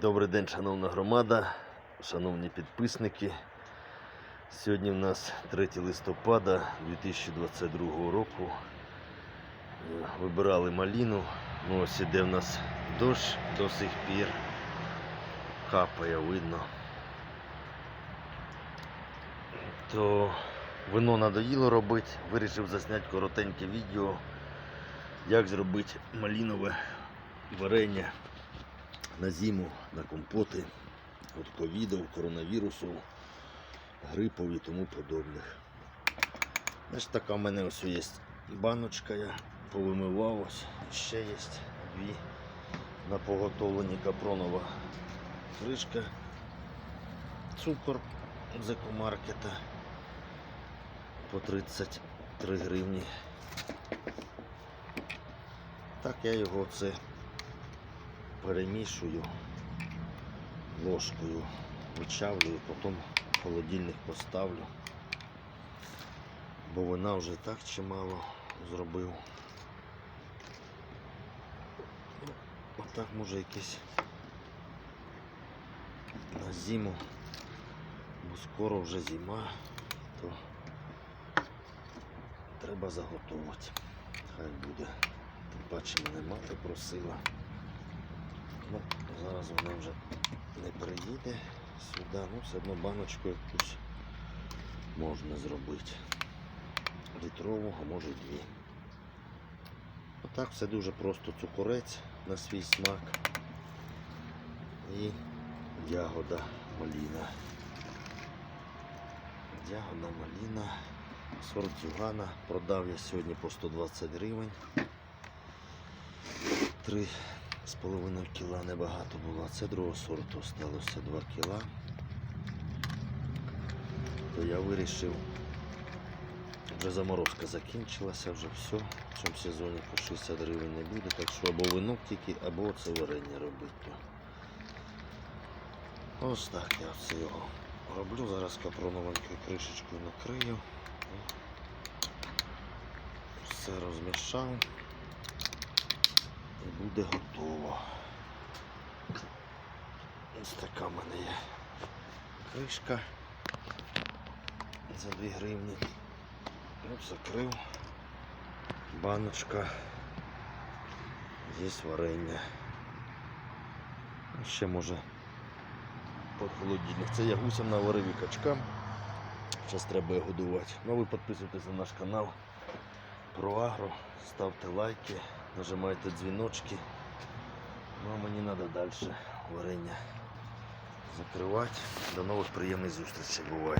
Добрий день, шановна громада, шановні підписники. Сьогодні в нас 3 листопада 2022 року. Вибирали маліну. Ну, ось іде в нас дощ до сих пір. Капає, видно. То вино надоїло робити. Вирішив засняти коротеньке відео, як зробити малінове варення на зиму, на компоти від ковідів, коронавірусу, грипові і тому подобних. Значить, така в мене ось є баночка, я повимивав ось. Ще є дві на поготовлені капронова кришка, цукор з екомаркета по 33 гривні. Так я його це перемішую ложкою, вичавлюю, потім в холодильник поставлю. Бо вона вже так чимало зробив. Отак може якийсь на зиму, бо скоро вже зима, то треба заготовити. Хай буде. Тим паче мене мати просила. Ну, зараз вона вже не приїде сюди, ну все одно баночку якусь можна зробити. Літрову, а може дві. Отак все дуже просто цукорець на свій смак і ягода маліна. Ягода маліна, сорт дзюгана. Продав я сьогодні по 120 гривень. Три з половиною кіла небагато було. Це другого сорту сталося 2 кіла. То я вирішив, вже заморозка закінчилася, вже все. В цьому сезоні по 60 гривень не буде, так що або вино тільки, або це варення робити. Ось так я це його роблю. Зараз капроновенькою кришечкою накрию. Все розмішав і буде готово. Ось така в мене є кришка за 2 гривні. От закрив. Баночка. Є варення. Ну, Ще може по холодильник. Це я гусям наварив і качкам. Зараз треба їх годувати. Ну ви підписуйтесь на наш канал про агро, ставте лайки, нажимайте дзвіночки. Ну а мені треба далі варення закривати. До нових приємних зустрічей буває.